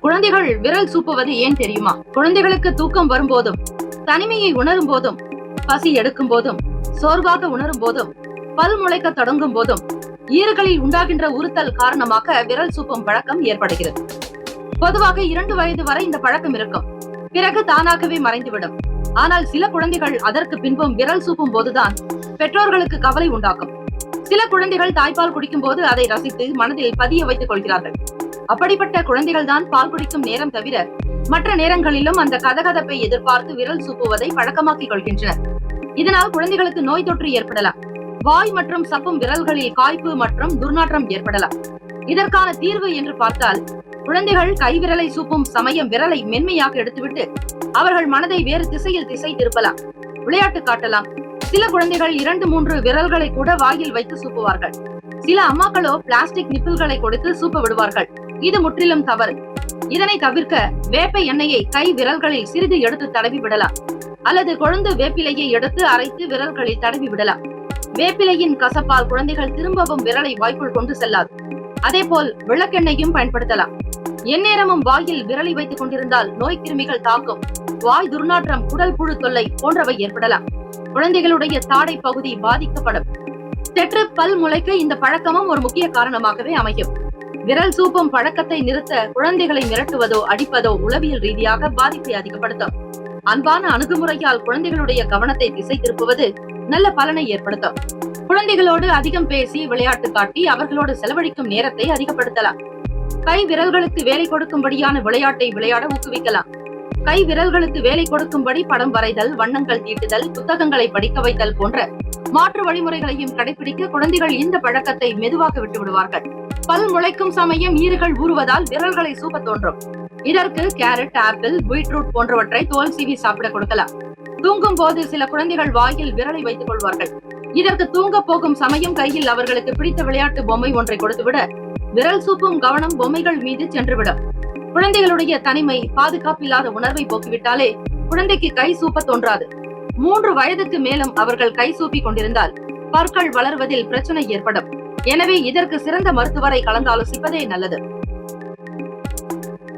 குழந்தைகள் விரல் சூப்புவது ஏன் தெரியுமா? குழந்தைகளுக்கு தூக்கம் வரும்போதும் தனிமையை உணரும் போதும் பசி எடுக்கும் போதும் சோர்வாக உணரும் போதும் பல் முளைக்க தொடங்கும் போதும் ஈறுகளில் உண்டாகின்ற உறுத்தல் காரணமாக விரல் சூப்பும் பழக்கம் ஏற்படுகிறது. பொதுவாக இரண்டு வயது வரை இந்த பழக்கம் இருக்கும். பிறகு தானாகவே மறைந்துவிடும். ஆனால் சில குழந்தைகள் அதற்கு பின்பும் விரல் சூப்பும் போதுதான் பெற்றோர்களுக்கு கவலை உண்டாக்கும். சில குழந்தைகள் தாய்ப்பால் குடிக்கும் போது அதை ரசித்து மனதில் பதிய வைத்துக் கொள்கிறார்கள். அப்படிப்பட்ட குழந்தைகள் தான் பால் குடிக்கும் நேரம் தவிர மற்ற நேரங்களிலும் அந்த கதகதப்பை எதிர்பார்த்து விரல் சூப்புவதை பழக்கமாக்கிக் கொள்கின்றனர். இதனால் குழந்தைகளுக்கு நோய் தொற்று ஏற்படலாம். வாய் மற்றும் சப்பும் விரல்களில் காய்ப்பு மற்றும் துர்நாற்றம் ஏற்படலாம். இதற்கான தீர்வு என்று பார்த்தால் குழந்தைகள் கைவிரலை சூப்பும் சமயம் விரலை மென்மையாக எடுத்துவிட்டு அவர்கள் மனதை வேறு திசையில் திசை திருப்பலாம் விளையாட்டு காட்டலாம். சில குழந்தைகள் இரண்டு மூன்று விரல்களை கூட வாயில் வைத்து சூப்புவார்கள். சில அம்மாக்களோ பிளாஸ்டிக் நிப்பில்களை கொடுத்து சூப்ப விடுவார்கள். இது முற்றிலும் தவறு. இதனை தவிர்க்க வேப்ப எண்ணெயை கை விரல்களில் சிறிது எடுத்து தடவி விடலாம். அல்லது கொழுந்து வேப்பிலையை எடுத்து அரைத்து விரல்களில் தடவி விடலாம். வேப்பிலையின் கசப்பால் குழந்தைகள் திரும்பவும் விரலை வாய்க்குள் கொண்டு செல்லாது. அதே போல் விளக்கெண்ணையும் பயன்படுத்தலாம். எந்நேரமும் வாயில் விரலை வைத்துக் கொண்டிருந்தால் நோய் கிருமிகள் தாக்கும். வாய் துர்நாற்றம் குடல் புழு தொல்லை போன்றவை ஏற்படலாம். குழந்தைகளுடைய தாடை பகுதி பாதிக்கப்படும். தெற்று பல் முளைக்கு இந்த பழக்கமும் ஒரு முக்கிய காரணமாகவே அமையும். விரல் சூப்பும் பழக்கத்தை நிறுத்த குழந்தைகளை மிரட்டுவதோ அடிப்பதோ உளவியல் ரீதியாக பாதிப்பை அதிகப்படுத்தும். அன்பான அணுகுமுறையால் குழந்தைகளுடைய கவனத்தை திசை திருப்புவது நல்ல பலனை ஏற்படுத்தும். குழந்தைகளோடு அதிகம் பேசி விளையாட்டு காட்டி அவர்களோடு செலவழிக்கும் நேரத்தை அதிகப்படுத்தலாம். கை விரல்களுக்கு வேலை கொடுக்கும்படியான விளையாட்டை விளையாட ஊக்குவிக்கலாம். கை விரல்களுக்கு வேலை கொடுக்கும்படி படம் வரைதல் வண்ணங்கள் தீட்டுதல் புத்தகங்களை படிக்க வைத்தல் போன்ற மாற்று வழிமுறைகளையும் கடைபிடிக்க குழந்தைகள் இந்த பழக்கத்தை மெதுவாக விட்டு விடுவார்கள் பல் முளைக்கும் சமயம் ஈறுகள் ஊறுவதால் விரல்களை சூப்ப தோன்றும். இதற்கு கேரட் ஆப்பிள் பீட்ரூட் போன்றவற்றை தோல் சீவி சாப்பிட கொடுக்கலாம். தூங்கும் போது சில குழந்தைகள் வாயில் விரலை வைத்துக் கொள்வார்கள். இதற்கு தூங்க போகும் சமயம் கையில் அவர்களுக்கு பிடித்த விளையாட்டு பொம்மை ஒன்றை கொடுத்துவிட விரல் சூப்பும் கவனம் பொம்மைகள் மீது சென்றுவிடும். குழந்தைகளுடைய தனிமை பாதுகாப்பில்லாத உணர்வை போக்கிவிட்டாலே குழந்தைக்கு கை சூப்ப தோன்றாது. மூன்று வயதுக்கு மேலும் அவர்கள் கை சூப்பி கொண்டிருந்தால் பற்கள் வளர்வதில் பிரச்சனை ஏற்படும். எனவே இதற்கு சிறந்த மருத்துவரை கலந்தாலோசிப்பதே நல்லது.